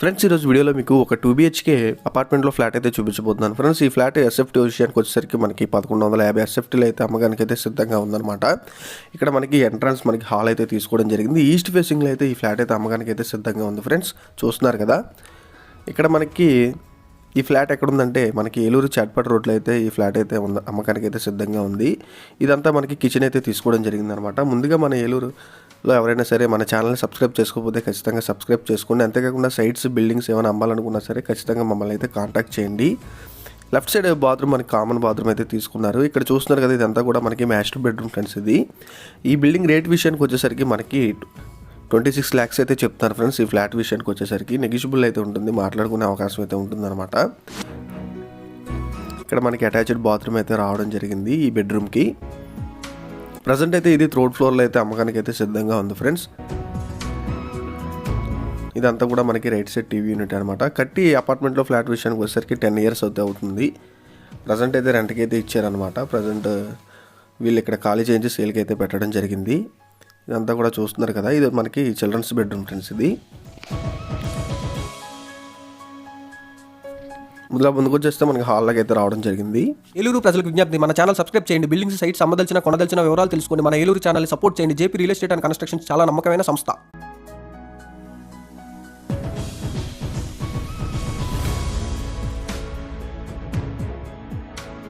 Friends ఈరోజు వీడియోలో మీకు ఒక టూ బిహెచ్కే అపార్ట్మెంట్లో ఫ్లాట్ అయితే చూపించబోతున్నాను. ఫ్రెండ్స్ ఈ ఫ్లాట్ ఎస్ఎఫ్టీ విషయానికి వచ్చేసరికి మనకి పదకొండు వందల యాభై ఎస్ఎఫ్టీలు అయితే అమ్మకానికి అయితే సిద్ధంగా ఉందన్నమాట. ఇక్కడ మనకి ఎంట్రన్స్ మనకి హాల్ అయితే తీసుకోవడం జరిగింది. ఈస్ట్ ఫేసింగ్లో అయితే ఈ ఫ్లాట్ అయితే అమ్మకానికి అయితే సిద్ధంగా ఉంది ఫ్రెండ్స్. చూస్తున్నారు కదా? ఇక్కడ మనకి ఈ ఫ్లాట్ ఎక్కడ ఉందంటే మనకి ఏలూరు చాట్పట్ రోడ్లో అయితే ఈ ఫ్లాట్ అయితే ఉంది అమ్మకానికి అయితే సిద్ధంగా ఉంది. ఇదంతా మనకి కిచెన్ అయితే తీసుకోవడం జరిగిందనమాట ముందుగా మన ఏలూరు లో ఎవరైనా సరే మన ఛానల్ని సబ్స్క్రైబ్ చేసుకోకపోతే ఖచ్చితంగా సబ్స్క్రైబ్ చేసుకోండి. అంతేకాకుండా సైట్స్ బిల్డింగ్స్ ఏమైనా అమ్మాలనుకున్నా సరే ఖచ్చితంగా మమ్మల్ని అయితే కాంటాక్ట్ చేయండి. లెఫ్ట్ సైడ్ బాత్రూమ్ మనకి కామన్ బాత్రూమ్ అయితే తీసుకున్నారు. ఇక్కడ చూస్తున్నారు కదా ఇదంతా కూడా మనకి మాస్టర్ బెడ్రూమ్ ఫ్రెండ్స్ ఇది. ఈ బిల్డింగ్ రేట్ విషయానికి వచ్చేసరికి మనకి ట్వంటీ సిక్స్ ల్యాక్స్ అయితే చెప్తారు ఫ్రెండ్స్ ఈ ఫ్లాట్ విషయానికి వచ్చేసరికి. నెగిజిబుల్ అయితే ఉంటుంది మాట్లాడుకునే అవకాశం అయితే ఉంటుందన్నమాట. ఇక్కడ మనకి అటాచ్డ్ బాత్రూమ్ అయితే రావడం జరిగింది ఈ బెడ్రూమ్కి. ప్రజెంట్ అయితే ఇది థర్డ్ ఫ్లోర్లో అయితే అమ్మకానికి అయితే సిద్ధంగా ఉంది ఫ్రెండ్స్ ఇదంతా కూడా మనకి రైట్ సైడ్ టీవీ యూనిట్ అనమాట కట్టి అపార్ట్మెంట్లో ఫ్లాట్ విషయానికి వచ్చేసరికి టెన్ ఇయర్స్ అయితే అవుతుంది. ప్రజెంట్ అయితే రెంట్కి అయితే ఇచ్చారనమాట ప్రజెంట్ uh, వీళ్ళు ఇక్కడ ఖాళీ చేయించి సేల్కి అయితే పెట్టడం జరిగింది. ఇదంతా కూడా చూస్తున్నారు కదా ఇది మనకి చిల్డ్రన్స్ బెడ్రూమ్ ఫ్రెండ్స్ ఇది. ముందుగా ముందుకు వచ్చేస్తే మనకి హాల్లోకి అయితే రావడం జరిగింది. ఏలూరు ప్రజలకు విజ్ఞప్తి మన ఛానల్ సబ్స్క్రైబ్ చేయండి. బిల్డింగ్స్ సైట్స్ సంబంధించిన కొనదలిచిన వివరాలు తెలుసుకోండి మన ఏలూరు ఛానల్ సపోర్ట్ చేయండి. JP real estate and constructions చాలా నమ్మకమైన సంస్థ.